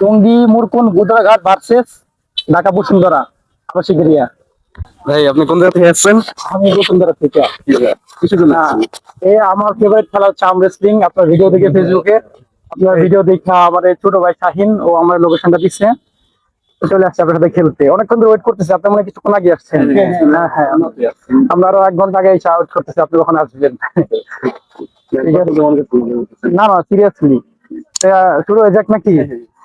Tongi মুরকুন গুদরাঘাট versus Dhaka Bashundhara আবাসিক area ভাই আপনি কোন জায়গা থেকে আসছেন? আমি বসুন্ধরা থেকে। কিছুদিন না এই আমার ফেভারিট খেলা হচ্ছে আর্ম রেসলিং আপনার ভিডিও দেখে ফেসবুকে আপনার ভিডিও দেখা আমার ছোট ভাই শাহিন ও আমার লোকেশনটা দিচ্ছে চলে আসছে আপনার সাথে খেলতে। অনেকক্ষণ ধরে ওয়েট করতেছে আপনি মনে হয় কিছুক্ষণ আগে আসছেন। হ্যাঁ হ্যাঁ আমরা আরও এক ঘণ্টা আগে এসে ওয়েট করতেছি আপনি কখন আসবেন? না না সিরিয়াসলি শুরু হয়ে যাক নাকি?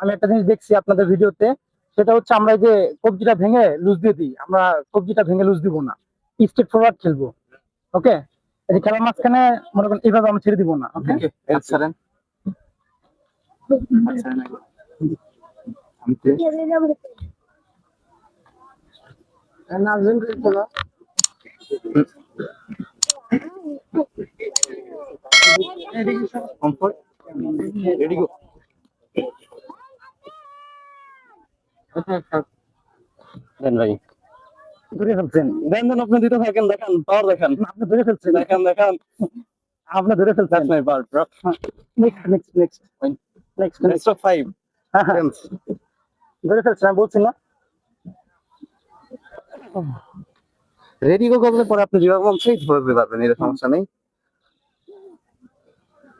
আমি একটা জিনিস দেখছি আপনাদের ভিডিওতে সেটা হচ্ছে আমরা যে কবজিটা ভেঙে লুজ দিয়ে দিই আমরা কবজিটা ভেঙে লুজ দিব না। স্টেট ফরওয়ার্ড খেলব ওকে এই যে খেলার মাঝখানে মনে করেন এইভাবে আমরা ছেড়ে দিব না ওকে রেডি গো দেন ভাই। ধরে ফেলছেন। দেন দেন আপনি দিতে থাকেন দেখান পাওয়ার দেখান। আপনি ধরে ফেলছেন। দেখান দেখান। আপনি ধরে ফেলছেন। My power bro next next next next of 5 ধরে ফেলছেন আমি বলছি না। রেডি গো করলে পরে আপনি যেভাবে মন সেই ধরতে পারবেন এর সমস্যা নেই।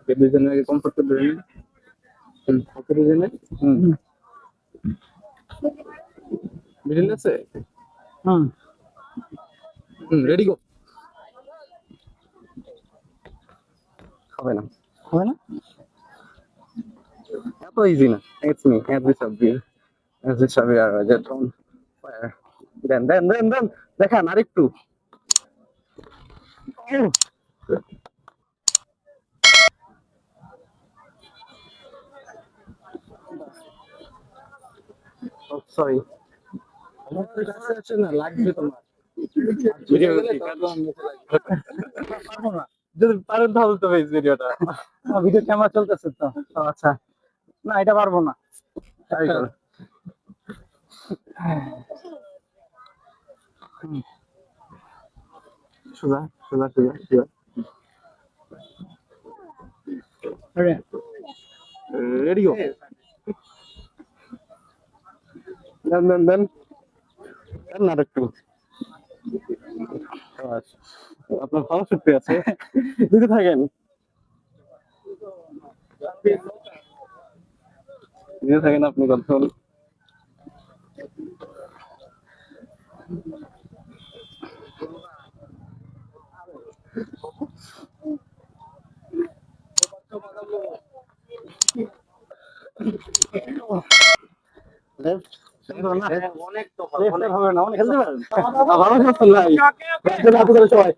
দুজনে আগে কমফর্ট করে ধরে নিন হুম। দুজনে হুম। মিডিল আছে হুম। হুম রেডি গো হবে না। হবে না? এত ইজি না। It's me every subject every subject R just on fire দেন দেন দেন দেন। দেখান আরেকটু। সরি না লাগবে তোমার। ভিডিও পারব না। যদি পারেন তাহলে তো বেশ ভিডিওটা ভিডিও ক্যামেরা চলতেছে তো। আচ্ছা। না এটা পারব না। ট্রাই করো। সোজা সোজা সোজা সোজা। রেডি গো দেন দেন দেন দেন না একটু। আচ্ছা, আপনার ভালো শক্তি আছে। দিতে থাকেন। দিতে থাকেন আপনি কন্ট্রোল। লেফট অনেক তো হবে না অনেক খেলতে পারেন ভালো। সবাই।